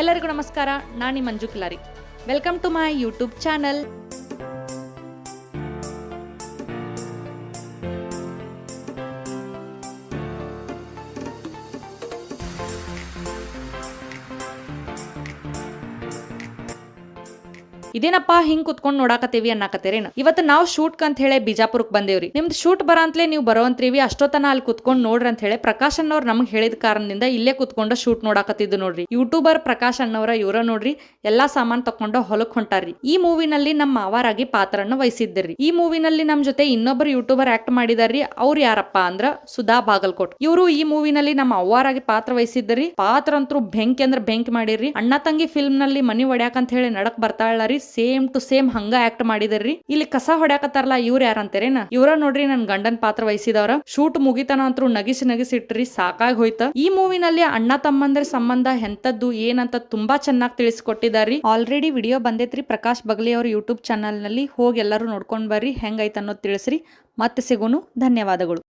ಎಲ್ಲರಿಗೂ ನಮಸ್ಕಾರ. ನಾನಿ Manju Kilari. Welcome to my YouTube channel ಇದೇನಪ್ಪ ಹಿಂಗ್ ಕುತ್ಕೊಂಡ್ ನೋಡಾಕತ್ತೀವಿ ಅನ್ನಕತ್ತೇರೇನ? ಇವತ್ತು ನಾವು ಶೂಟ್ ಅಂತ ಹೇಳಿ ಬಿಜಾಪುರಕ್ ಬಂದೇವ್ರಿ. ನಿಮ್ದು ಶೂಟ್ ಬರಂತ್ಲೆ ನೀವು ಬರೋಂತ್ರೀವಿ, ಅಷ್ಟೊತ್ತನ ಅಲ್ಲಿ ಕುತ್ಕೊಂಡ್ ನೋಡ್ರಿ ಅಂತ ಹೇಳಿ ಪ್ರಕಾಶ್ ಅಣ್ಣವ್ರು ನಮ್ಗೆ ಹೇಳಿದ ಕಾರಣದಿಂದ ಇಲ್ಲೇ ಕುತ್ಕೊಂಡು ಶೂಟ್ ನೋಡಾಕತ್ತಿದ್ದು ನೋಡ್ರಿ. ಯೂಟ್ಯೂಬರ್ ಪ್ರಕಾಶ್ ಅಣ್ಣವ್ರ ಇವರ ನೋಡ್ರಿ, ಎಲ್ಲಾ ಸಾಮಾನ್ ತಕೊಂಡು ಹೊಲಕ್ ಹೊಂಟಾರ್ರಿ. ಈ ಮೂವಿನಲ್ಲಿ ನಮ್ಮ ಮಾವಾರಾಗಿ ಪಾತ್ರನ ವಹಿಸಿದ್ದರಿ ಈ ಮೂವಿನಲ್ಲಿ ನಮ್ ಜೊತೆ ಇನ್ನೊಬ್ಬರು ಯೂಟ್ಯೂಬರ್ ಆಕ್ಟ್ ಮಾಡಿದಾರ್ರಿ, ಅವ್ರು ಯಾರಪ್ಪ ಅಂದ್ರ ಸುಧಾ ಬಾಗಲ್ಕೋಟ್. ಇವರು ಈ ಮೂವಿನಲ್ಲಿ ನಮ್ಮ ಅವ್ವಾರಾಗಿ ಪಾತ್ರ ವಹಿಸಿದ್ದರಿ ಪಾತ್ರ ಅಂತೂ ಬೆಂಕಿ ಅಂದ್ರ ಬೆಂಕಿ ಮಾಡಿರಿ ಅಣ್ಣ ತಂಗಿ ಫಿಲ್ಮ್ನಲ್ಲಿ ಮನಿ ಒಡ್ಯಾಕಂತ ಹೇಳಿ ನಡಕ್ ಬರ್ತಾಳರಿ. ಸೇಮ್ ಟು ಸೇಮ್ ಹಂಗ ಆಕ್ಟ್ ಮಾಡಿದಾರ್ರಿ. ಇಲ್ಲಿ ಕಸ ಹೊಡ್ಯಾಕತ್ತಾರಲ್ಲ ಇವ್ರ ಯಾರಂತೇರೇನ ಇವ್ರ ನೋಡ್ರಿ ನನ್ ಗಂಡನ್ ಪಾತ್ರ ವಹಿಸಿದವ್ರ. ಶೂಟ್ ಮುಗಿತನ ಅಂತೂ ನಗಿಸಿ ನಗಿಸಿ ಇಟ್ರಿ ಸಾಕಾಗಿ ಹೋಯ್ತ. ಈ ಮೂವಿನಲ್ಲಿ ಅಣ್ಣ ತಮ್ಮಂದ್ರ ಸಂಬಂಧ ಎಂತದ್ದು ಏನಂತ ತುಂಬಾ ಚೆನ್ನಾಗಿ ತಿಳಿಸ್ಕೊಟ್ಟಿದಾರಿ ಆಲ್ರೆಡಿ ವಿಡಿಯೋ ಬಂದೈತ್ರಿ ಪ್ರಕಾಶ್ ಬಗ್ಲಿ ಅವ್ರ ಯೂಟ್ಯೂಬ್ ಚಾನಲ್ನಲ್ಲಿ ಹೋಗಿ ಎಲ್ಲರೂ ನೋಡ್ಕೊಂಡ್ ಬರ್ರಿ, ಹೆಂಗೈತ ಅನ್ನೋದು ತಿಳಿಸ್ರಿ. ಮತ್ತೆ ಸಿಗೋನು, ಧನ್ಯವಾದಗಳು.